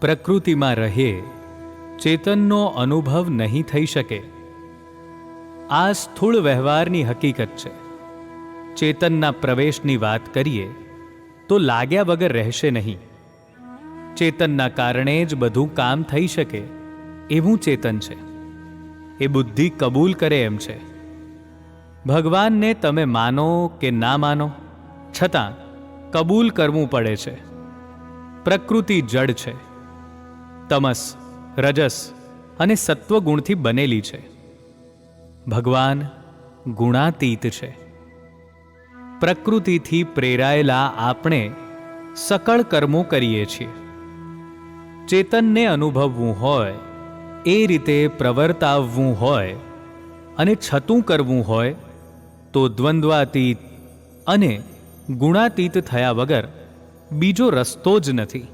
પ્રકૃતિમાં રહે, ચેતનનો અનુભવ નહીં થઈ શકે. આ સ્થૂળ વ્યવહારની હકીકત છે. ચેતનના પ્રવેશની વાત કરીએ, તો લાગ્યા વગર રહેશે નહીં. ચેતનના કારણે જ બધું કામ થઈ શકે, એવું ચેતન છે. એ બુદ્ધિ કબૂલ કરે એમ છે. ભગવાનને તમે માનો કે ના માનો, છતાં કબૂલ કરવું પડે છે. પ્રકૃતિ જડ છે. તમસ, રજસ અને સત્વગુણથી બનેલી છે. ભગવાન ગુણાતીત છે. પ્રકૃતિથી પ્રેરાયેલા આપણે સકળ કર્મો કરીએ છીએ. ચેતનને અનુભવવું હોય, એ રીતે પ્રવર્તાવવું હોય અને છતું કરવું હોય, તો દ્વંદ્વાતીત અને ગુણાતીત થયા વગર બીજો રસ્તો જ નથી.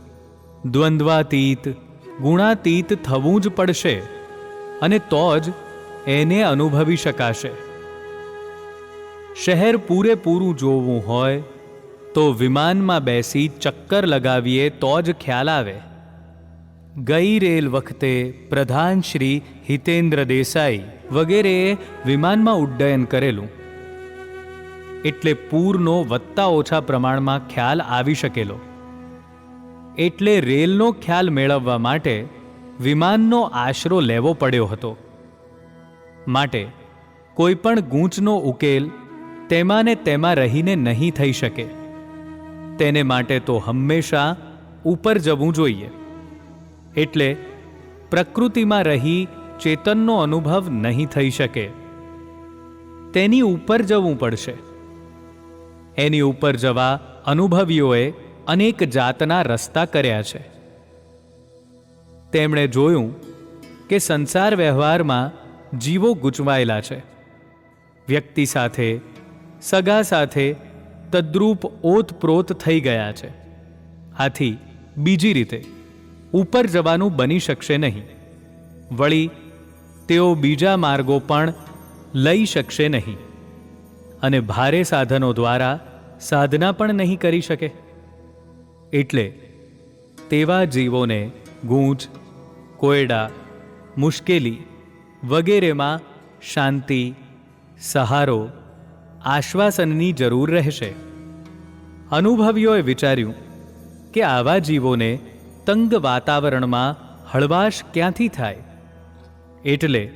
દ્વંદ્વાતીત ગુણાતીત થવું જ પડશે અને તો જ એને અનુભવી શકાશે. શહેર પૂરેપૂરું જોવું હોય તો વિમાનમાં બેસી ચક્કર લગાવીએ તો જ ખ્યાલ આવે. ગઈ રેલ વખતે પ્રધાન શ્રી હિતેન્દ્ર દેસાઈ વગેરેએ વિમાનમાં ઉડ્ડયન કરેલું. એટલે પૂરનો વત્તા ઓછા પ્રમાણમાં ખ્યાલ આવી શકેલો. એટલે રેલનો ખ્યાલ મેળવવા માટે વિમાનનો આશરો લેવો પડ્યો હતો. માટે કોઈ પણ ગૂંચનો ઉકેલ તેમાં ને તેમાં રહીને નહીં થઈ શકે. તેને માટે તો હંમેશા ઉપર જવું જોઈએ. એટલે પ્રકૃતિમાં રહી ચેતનનો અનુભવ નહીં થઈ શકે. તેની ઉપર જવું પડશે. એની ઉપર જવા અનુભવીઓએ અનેક જાતના રસ્તા કર્યા છે. તેમણે જોયું કે સંસાર વ્યવહારમાં જીવો ગૂંચવાયેલા છે. વ્યક્તિ સાથે, સગા સાથે તદ્રુપ ઓતપ્રોત થઈ ગયા છે. આથી બીજી રીતે ઉપર જવાનું બની શકશે નહીં. વળી તેઓ બીજા માર્ગો પણ લઈ શકશે નહીં. અને ભારે સાધનો દ્વારા સાધના પણ નહીં કરી શકે. એટલે તેવા જીવોને ગૂંચ કોયડા, મુશ્કેલી વગેરેમાં શાંતિ, સહારો, આશ્વાસનની જરૂર રહેશે. અનુભવીઓએ વિચાર્યું કે આવા જીવોને તંગ વાતાવરણમાં હળવાશ ક્યાંથી થાય? એટલે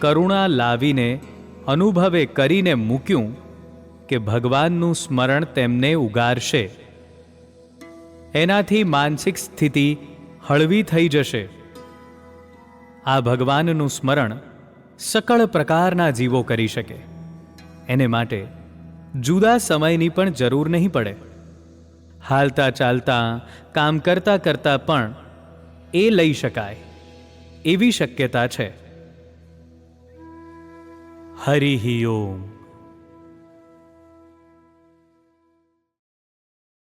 કરુણા લાવીને અનુભવે કરીને મૂક્યું કે ભગવાનનું સ્મરણ તેમને ઉગારશે. એનાથી માનસિક સ્થિતિ હળવી થઈ જશે. આ ભગવાનનું સ્મરણ સકળ પ્રકારના જીવો કરી શકે. એને માટે જુદા સમયની પણ જરૂર નહીં પડે. હાલતા ચાલતા, કામ કરતા કરતા પણ એ લઈ શકાય. એવી શક્યતા છે. હરિ ઓમ.